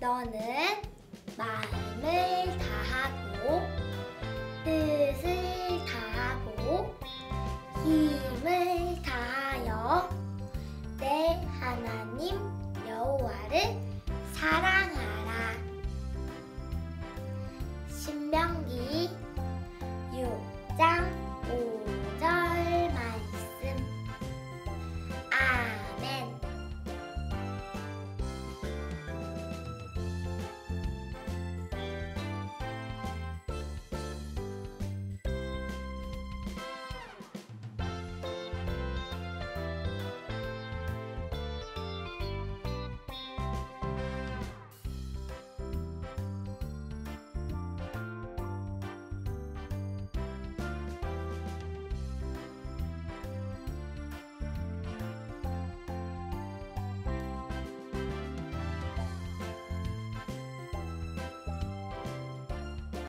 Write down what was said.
너는 마음을 다하고 뜻을 다하고 힘을 다하여 내 하나님 여호와를 사랑